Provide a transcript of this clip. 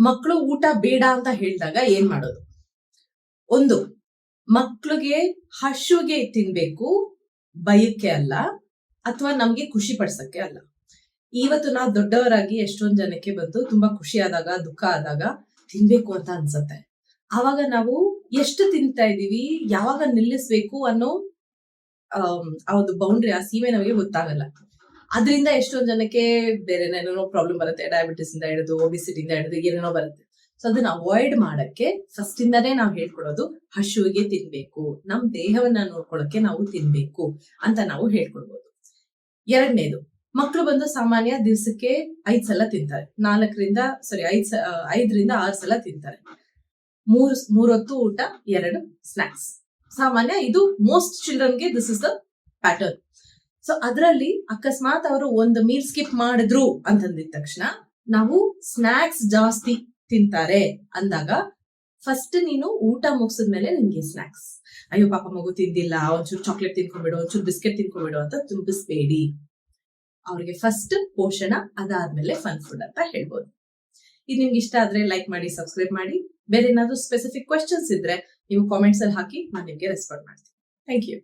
ಮಕ್ಕಳು ಊಟ ಬೇಡ ಅಂತ ಹೇಳಿದಾಗ ಏನ್ ಮಾಡೋದು? ಒಂದು, ಮಕ್ಳಿಗೆ ಹಶುಗೆ ತಿನ್ಬೇಕು ಬಯಕ್ಕೆ ಅಲ್ಲ, ಅಥವಾ ನಮ್ಗೆ ಖುಷಿ ಪಡ್ಸಕ್ಕೆ ಅಲ್ಲ. ಇವತ್ತು ನಾವು ದೊಡ್ಡವರಾಗಿ ಎಷ್ಟೊಂದ್ ಜನಕ್ಕೆ ಬಂತು ತುಂಬಾ ಖುಷಿ ಆದಾಗ, ದುಃಖ ಆದಾಗ ತಿನ್ಬೇಕು ಅಂತ ಅನ್ಸತ್ತೆ. ಆವಾಗ ನಾವು ಎಷ್ಟು ತಿಂತಾ ಇದೀವಿ ಯಾವಾಗ ನಿಲ್ಲಿಸ್ಬೇಕು ಅನ್ನೋ, ಆ ಒಂದು ಬೌಂಡ್ರಿ ಆ ಸೀಮೆ ನಮಗೆ ಗೊತ್ತಾಗಲ್ಲ. ಅದರಿಂದ ಎಷ್ಟೊಂದ್ ಜನಕ್ಕೆ ಬೇರೆ ಏನೇನೋ ಪ್ರಾಬ್ಲಮ್ ಬರುತ್ತೆ. ಡಯಾಬಿಟಿಸ್ ಇಂದ ಹಿಡಿದು ಒಬಿಸಿಟಿ ಇಂದ ಹಿಡಿದು ಏನೇನೋ ಬರುತ್ತೆ. ಸೊ ಅದನ್ನ ಅವಾಯ್ಡ್ ಮಾಡಕ್ಕೆ ಫಸ್ಟ್ ಇಂದಾನೇ ನಾವು ಹೇಳ್ಕೊಡೋದು ಹಶುವಿಗೆ ತಿನ್ಬೇಕು. ನಮ್ ದೇಹವನ್ನ ನೋಡ್ಕೊಳಕ್ಕೆ ನಾವು ತಿನ್ಬೇಕು ಅಂತ ನಾವು ಹೇಳ್ಕೊಡ್ಬೋದು. ಎರಡನೇದು ಮಕ್ಕಳು ಬಂದು ಸಾಮಾನ್ಯ ದಿವಸಕ್ಕೆ ಐದ್ ಸಲ ತಿಂತಾರೆ. ನಾಲ್ಕರಿಂದ ಸಾರಿ ಐದ್ ಐದರಿಂದ ಆರು ಸಲ ತಿಂತಾರೆ. ಮೂರು, ಮೂರೊತ್ತು ಊಟ, ಎರಡು ಸ್ನಾಕ್ಸ್ ಸಾಮಾನ್ಯ ಇದು most ಚಿಲ್ಡ್ರನ್ಗೆ this is the pattern so ಅದರಲ್ಲಿ ಅಕಸ್ಮಾತ್ ಅವರು ಒಂದು ಮೀಲ್ ಸ್ಕಿಪ್ ಮಾಡಿದ್ರು ಅಂತಂದಿದ ತಕ್ಷಣ ನಾವು ಸ್ನಾಕ್ಸ್ ಜಾಸ್ತಿ ತಿಂತಾರೆ ಅಂದಾಗ ಫಸ್ಟ್ ನೀನು ಊಟ ಮುಗಿಸಿದ್ಮೇಲೆ ನಿನ್ಗೆ ಸ್ನಾಕ್ಸ್ ಅಯ್ಯೋ ಪಾಪ ಮಗು ತಿಂದಿಲ್ಲ, ಒಂಚೂರು ಚಾಕ್ಲೇಟ್ ತಿನ್ಕೊಂಡ್ಬಿಡು, ಒಂಚೂರು ಬಿಸ್ಕೆಟ್ ತಿನ್ಕೊಂಡ್ಬಿಡು ಅಂತ ತುಂಬಿಸ್ಬೇಡಿ. ಅವ್ರಿಗೆ ಫಸ್ಟ್ ಪೋಷಣ ಅದಾದ್ಮೇಲೆ ಫನ್ ಫುಡ್ ಅಂತ ಹೇಳ್ಬೋದು. ಇದು ನಿಮ್ಗೆ ಇಷ್ಟ ಆದ್ರೆ ಲೈಕ್ ಮಾಡಿ ಸಬ್ಸ್ಕ್ರೈಬ್ ಮಾಡಿ. ಬೇರೆ ಏನಾದ್ರು ಸ್ಪೆಸಿಫಿಕ್ ಕ್ವೆಶನ್ಸ್ ಇದ್ರೆ ನೀವು ಕಾಮೆಂಟ್ಸ್ ಅಲ್ಲಿ ಹಾಕಿ, ನಾನು ನಿಮ್ಗೆ ರೆಸ್ಪಾಂಡ್ ಮಾಡ್ತೀನಿ. Thank you